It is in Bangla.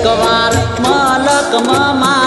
એકવાર માલક મામા